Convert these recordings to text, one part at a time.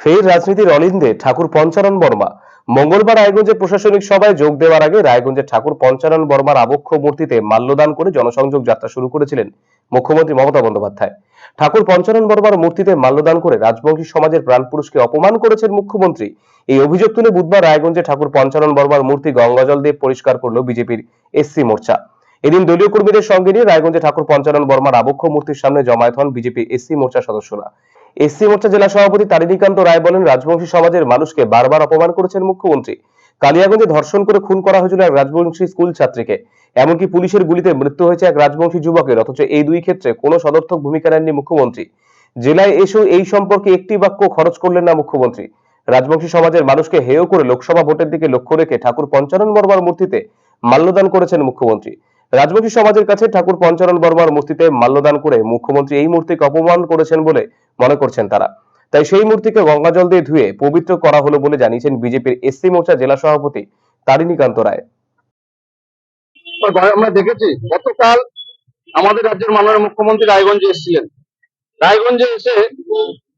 ফের রাজনীতির অলিন্দে ঠাকুর পঞ্চানন বর্মা। মঙ্গলবার রায়গঞ্জে প্রশাসনিক সভায় যোগ দেওয়ার আগে রায়গঞ্জের ঠাকুর পঞ্চানন বর্মার আবক্ষ মূর্তিতে মাল্যদান করে জনসংযোগ যাত্রা শুরু করেছিলেন মুখ্যমন্ত্রী মমতা বন্দ্যোপাধ্যায়। ঠাকুর পঞ্চানন বর্মার মূর্তিতে মাল্যদান করে রাজবংশী সমাজের প্রাণপুরুষকে অপমান করেছেন মুখ্যমন্ত্রী। এই অভিযোগ তুলে বুধবার রায়গঞ্জে ঠাকুর পঞ্চানন বর্মার মূর্তি গঙ্গাজল দিয়ে পরিষ্কার করল বিজেপির এসসি মোর্চা। এদিন দলীয় কর্মীদের সঙ্গে নিয়ে রায়গঞ্জে ঠাকুর পঞ্চানন বর্মার আবক্ষ মূর্তির সামনে জমায়েত হন বিজেপি এসসি মোর্চা সদস্যরা। এসসি মোর্চা জেলা সভাপতি তারিণীকান্ত রায় বলেন, রাজবংশী সমাজের মানুষকে বারবার অপমান করেছেন মুখ্যমন্ত্রী। কালিয়াগঞ্জে ধর্ষণ করে খুন করা হয়েছিল এক রাজবংশী স্কুল ছাত্রীকে। এমনকি পুলিশের গুলিতে মৃত্যু হয়েছে এক রাজবংশী যুবকের, অথচ এই দুই ক্ষেত্রে কোনো সদর্থক ভূমিকা নেননি মুখ্যমন্ত্রী। জেলায় এসেও এই সম্পর্কে একটি বাক্য খরচ করলেন না মুখ্যমন্ত্রী। রাজবংশী সমাজের মানুষকে হেয় করে লোকসভা ভোটের দিকে লক্ষ্য রেখে ঠাকুর পঞ্চানন বর্মার মূর্তিতে মাল্যদান করেছেন মুখ্যমন্ত্রী। রাজবংশী সমাজের কাছে ঠাকুর পঞ্চানন বর্মার মূর্তিতে মাল্যদান করে মুখ্যমন্ত্রী এই মূর্তিকে অপমান করেছেন বলে মনে করছেন তারা। তাই সেই মূর্তিকে গঙ্গাজল দিয়ে ধুয়ে পবিত্র করা হলো বলে জানিয়েছেন বিজেপির এসসি মোর্চা জেলা সভাপতি তারিণীকান্ত রায়। আমরা দেখেছি গতকাল আমাদের রাজ্যের মাননীয় মুখ্যমন্ত্রী রায়গঞ্জে এসেছিলেন। রায়গঞ্জে এসে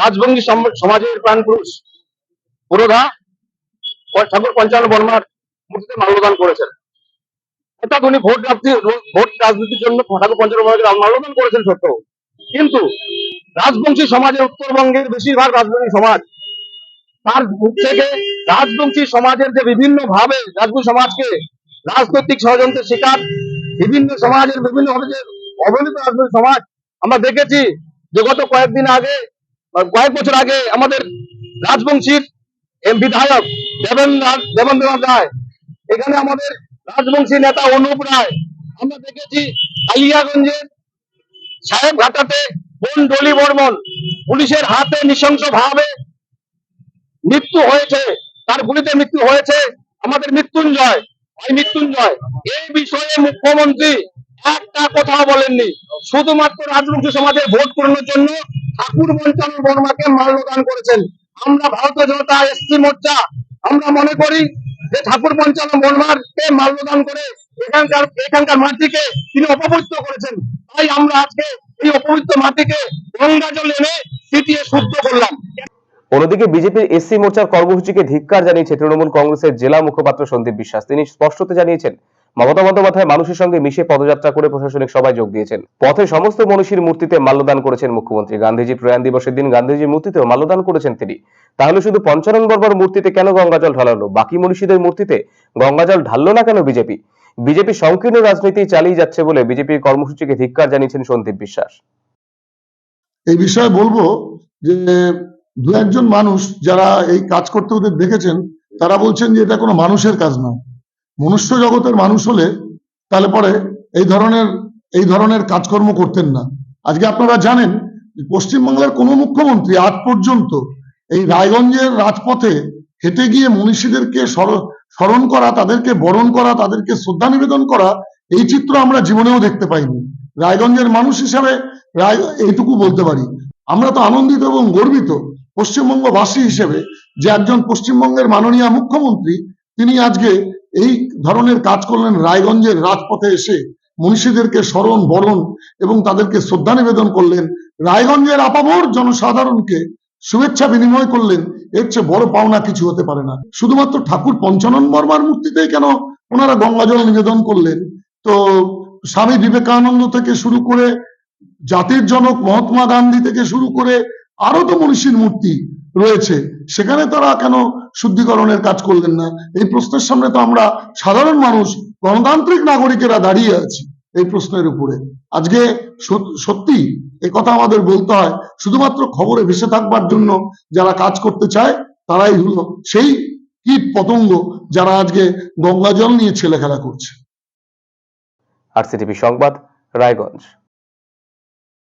রাজবঙ্গী সমাজের প্রাণ পুরুষ পুরোধা ঠাকুর পঞ্চান্ন বর্মার মূর্তিতে মাল্যদান করেছেন। অর্থাৎ উনি ভোট ভোট রাজনীতির জন্য ঠাকুর পঞ্চান্ন বর্মাকে মাল্যদান করেছেন সত্য। কিন্তু রাজবংশী সমাজের উত্তরবঙ্গের বেশিরভাগ রাজবংশী সমাজ। তার থেকে রাজবংশী সমাজের যে বিভিন্ন ভাবে রাজবংশী সমাজকে রাজনৈতিক ষড়যন্ত্রের শিকার, বিভিন্ন সমাজের বিভিন্ন ভাবে যে রাজনৈতিক সমাজ, আমরা দেখেছি যে গত কয়েকদিন আগে কয়েক বছর আগে আমাদের রাজবংশীর বিধায়ক দেবেন্দ্রনাথ দেবেন্দ্রনাথ রায়, এখানে আমাদের রাজবংশী নেতা অনুপ রায়, আমরা দেখেছি কালিয়াগঞ্জের সাহেব ঘাটাতে বোন ডলি বর্মন, পুলিশের হাতে নৃশংস ভাবে মৃত্যু হয়েছে। তার গুলিতে মৃত্যু হয়েছে আমাদের মৃত্যুঞ্জয়। ওই মৃত্যুঞ্জয়। এই বিষয়ে মুখ্যমন্ত্রী একটা কথা বলেননি। শুধুমাত্র রাজবংশী সমাজের ভোট পূরণের জন্য ঠাকুর মঞ্চানন বর্মাকে মাল্যদান করেছেন। আমরা ভারতীয় জনতা এসসি মোর্চা, আমরা মনে করি যে ঠাকুর পঞ্চানন বর্মাকে মাল্যদান করে এখানকার এখানকার মাটিকে তিনি অপবিত্র করেছেন। তাই আমরা আজকে এই অপবিত্র মাটিকে গঙ্গা জল এনে ছিটিয়ে শুদ্ধ করলাম। অন্যদিকে বিজেপির এসসি মোর্চার কর্মসূচিকে ধিক্কার জানিয়েছে তৃণমূল কংগ্রেসের জেলা মুখপাত্র সন্দীপ বিশ্বাস। তিনি স্পষ্টতে জানিয়েছেন, মমতা বন্দ্যোপাধ্যায় মানুষের সঙ্গে মিশে পদযাত্রা করে প্রশাসনিক সভায় যোগ দিয়েছেন। পথে সমস্ত মনীষীর মূর্তিতে মাল্যদান করেছেন মুখ্যমন্ত্রী। গান্ধীজি প্রয়াণ দিবসের দিন গান্ধীজির মূর্তিতেও মাল্যদান করেছেন তিনি। তাহলে শুধু পঞ্চানন বর্মার মূর্তিতে কেন গঙ্গাজল ঢালালো? বাকি মনীষীদের মূর্তিতে গঙ্গাজল ঢাললো না কেন বিজেপি? বিজেপি সংকীর্ণ রাজনীতি চালিয়ে যাচ্ছে বলে বিজেপির কর্মসূচিকে ধিক্কার জানিয়েছেন সন্দীপ বিশ্বাস। এই বিষয়ে বলব যে দু একজন মানুষ যারা এই কাজ করতে ওদের দেখেছেন, তারা বলছেন যে এটা কোনো মানুষের কাজ নয়। মনুষ্য জগতের মানুষ হলে তাহলে পরে এই ধরনের এই ধরনের কাজকর্ম করতেন না। আজকে আপনারা জানেন পশ্চিমবাংলার কোনো মুখ্যমন্ত্রী আজ পর্যন্ত এই রায়গঞ্জের রাজপথে হেঁটে গিয়ে মনীষীদেরকে স্মর- স্মরণ করা, তাদেরকে বরণ করা, তাদেরকে শ্রদ্ধা নিবেদন করা, এই চিত্র আমরা জীবনেও দেখতে পাইনি। রায়গঞ্জের মানুষ হিসাবে এইটুকু বলতে পারি। আমরা তো আনন্দিত এবং গর্বিত পশ্চিমবঙ্গবাসী হিসেবে যে একজন পশ্চিমবঙ্গের মাননীয় মুখ্যমন্ত্রী, তিনি আজকে এই ধরনের কাজ করলেন রায়গঞ্জের রাজপথে এসে মনীষীদেরকে স্মরণ, বরণ এবং তাদেরকে শ্রদ্ধা নিবেদন করলেন। রায়গঞ্জের আপামর জনসাধারণকে শুভেচ্ছা বিনিময় করলেন, এর চেয়ে বড় পাওনা কিছু হতে পারে না। শুধুমাত্র ঠাকুর পঞ্চানন বর্মার মূর্তিতেই কেন ওনারা গঙ্গাজল নিবেদন করলেন? তো স্বামী বিবেকানন্দ থেকে শুরু করে জাতির জনক মহাত্মা গান্ধী থেকে শুরু করে আরও তো মনীষীর মূর্তি রয়েছে, সেখানে তারা কেন শুদ্ধিকরণের কাজ করলেন না? এই প্রশ্নের সামনে তো আমরা সাধারণ মানুষ, গণতান্ত্রিক নাগরিকেরা দাঁড়িয়ে আছি। এই প্রশ্নের উপরে। আজকে সত্যি এ কথা আমাদের বলতে হয়, শুধুমাত্র খবরে ভেসে থাকবার জন্য যারা কাজ করতে চায়, তারাই হলো সেই কীট পতঙ্গ যারা আজকে গঙ্গা জল নিয়ে ছেলেখেলা করছে। আর সংবাদ, রায়গঞ্জ।